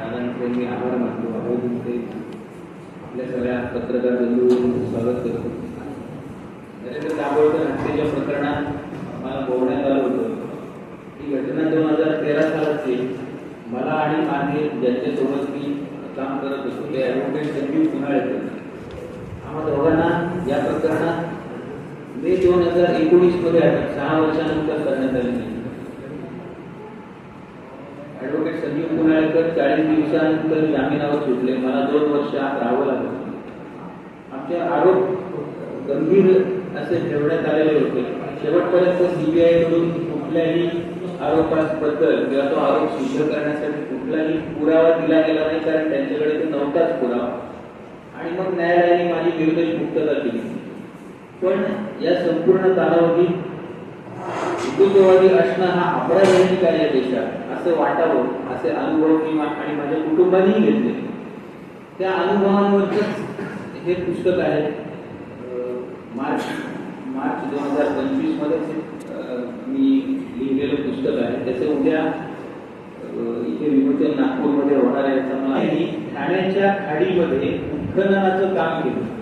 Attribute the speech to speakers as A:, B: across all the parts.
A: दादांचे मी आभार मानतो. आवर्जून ते आपल्या सगळ्या पत्रकार बंधूंचं स्वागत करतो. नरेंद्र दाभोळकर हत्येच्या प्रकरणात मला बोलण्यात आलं होतं. ही घटना दोन हजार तेरा सालाची मला आणि माझे ज्यांच्यासोबत मी काम करत होतो ते ॲडव्होकेट संजीव कुणाळेकर आम्हा दोघांना या प्रकरणात मे दोन हजार एकोणीसमध्ये अटक सहा वर्षानंतर करण्यात आली ॲडव्होकेट संजीव पुनाळेकर चाळीस दिवसानंतर जामिनावर सुटले. मला दोन वर्ष आत राहावं लागलं. आमचे आरोप गंभीर असे ठेवण्यात आलेले होते. शेवटपर्यंत सीबीआयकडून कुठल्याही आरोपाबद्दल किंवा तो आरोप सिद्ध करण्यासाठी कुठलाही पुरावा दिला गेला नाही कारण त्यांच्याकडे तो नव्हताच पुरावा. आणि मग न्यायालयाने माझी निर्दोष मुक्तता केली. पण या संपूर्ण कालावधीत हिंदुत्ववादी असणं हा अपराध आहे का या देशात असं वाटावं असे अनुभव मी आणि माझ्या कुटुंबानेही घेतले. त्या अनुभवांवरच हे पुस्तक आहे मार्च मार्च दोन हजार पंचवीसमध्ये मी लिहिलेलं पुस्तक आहे. त्याचं उद्या इथे विमोचन नागपूरमध्ये होणार आहे. मला ठाण्याच्या खाडीमध्ये उत्खननाचं काम केलं.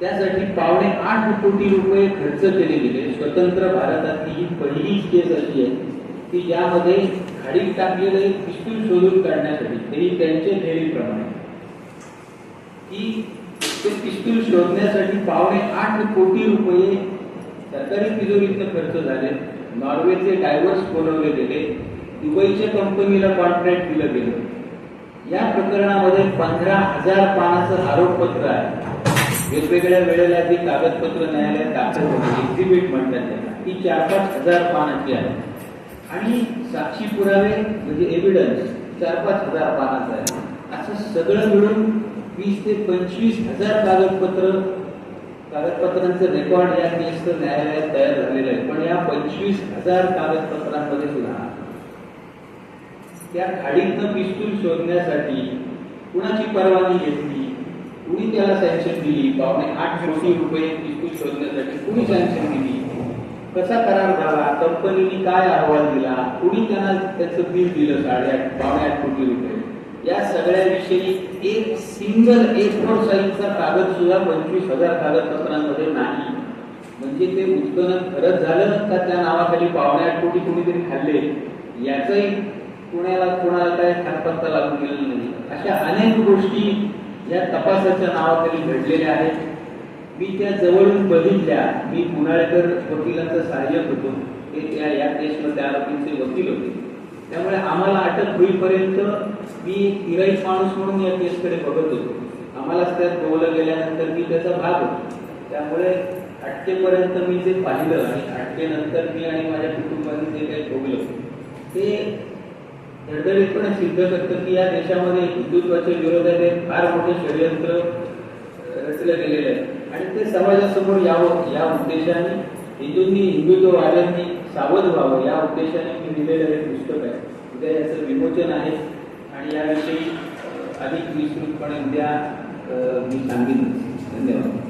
A: त्यासाठी पावणे आठ कोटी रुपये खर्च केले गेले. स्वतंत्र भारतातली ही पहिलीच केस अशी आहे की ज्यामध्ये खाडीत टाकलेले पिस्तूल शोधून काढण्यासाठी तेही त्यांच्या थेरीप्रमाणे की ते पिस्तूल शोधण्यासाठी पावणे आठ कोटी रुपये सरकारी तिजोरीतनं खर्च झाले. नॉर्वेचे डायव्हर्स बोलवले गेले. दुबईच्या कंपनीला कॉन्ट्रॅक्ट दिलं गेलं. या प्रकरणामध्ये पंधरा हजार पानाचं आरोपपत्र आहे. वेगवेगळ्या वेळेला जी कागदपत्र न्यायालयात दाखल होते एक्झिबिट म्हणतात ती चार पाच हजार पानाची आहे. आणि साक्षी पुरावे म्हणजे एव्हिडन्स चार पाच हजार पानाचं आहे. असं सगळं मिळून वीस ते पंचवीस हजार कागदपत्र कागदपत्रांचं रेकॉर्ड या केसचं न्यायालयात तयार झालेलं आहे. पण या पंचवीस हजार कागदपत्रांमध्ये सुद्धा त्या खाडीतनं पिस्तूल शोधण्यासाठी कुणाची परवानगी घेतली? कुणी त्याला सँक्शन दिली? पावणे आठ कोटी रुपये पिस्तूल शोधण्यासाठी कुणी सँक्शन दिली? कसा करार झाला? कंपनीने काय अहवाल दिला? कुणी त्यांना त्याचं बिल दिलं साडेआठ पावणे आठ कोटी रुपये? या सगळ्याविषयी एक सिंगल ए फोर साईजचा कागद सुद्धा पंचवीस हजार कागदपत्रांमध्ये नाही. म्हणजे ते उत्खनन खरंच झालं का त्या नावाखाली पावणे आठ कोटी कोणीतरी खाल्ले? याचंही कुणाला कुणाला काय खातपत्ता लागून गेलेलं नाही. अशा अनेक गोष्टी या तपासाच्या नावाखाली घडलेल्या आहेत मी त्या जवळून बघितल्या. मी पुनाळेकर वकिलांचं सहाय्यक होतो. ते त्या या केसमध्ये आरोपींचे वकील होते. त्यामुळे आम्हाला अटक होईपर्यंत मी एक गिराईक माणूस म्हणून या केसकडे बघत होतो. आम्हालाच त्यात बोललं गेल्यानंतर मी त्याचा भाग होतो. त्यामुळे अटकेपर्यंत मी जे पाहिलं आणि अटकेनंतर मी आणि माझ्या कुटुंबाने जे काही भोगलं ते धडधडीतपणे सिद्ध करतं की या देशामध्ये हिंदुत्वाच्या विरोधात फार मोठे षडयंत्र रचलं गेलेलं आहे. आणि ते समाजासमोर यावं या उद्देशाने हिंदूंनी हिंदुत्ववाद्यांनी सावध व्हावं या उद्देशाने मी लिहिलेलं हे पुस्तक आहे. उद्या याचं विमोचन आहे. आणि याविषयी अधिक विस्तृतपणे उद्या मी सांगेन. धन्यवाद.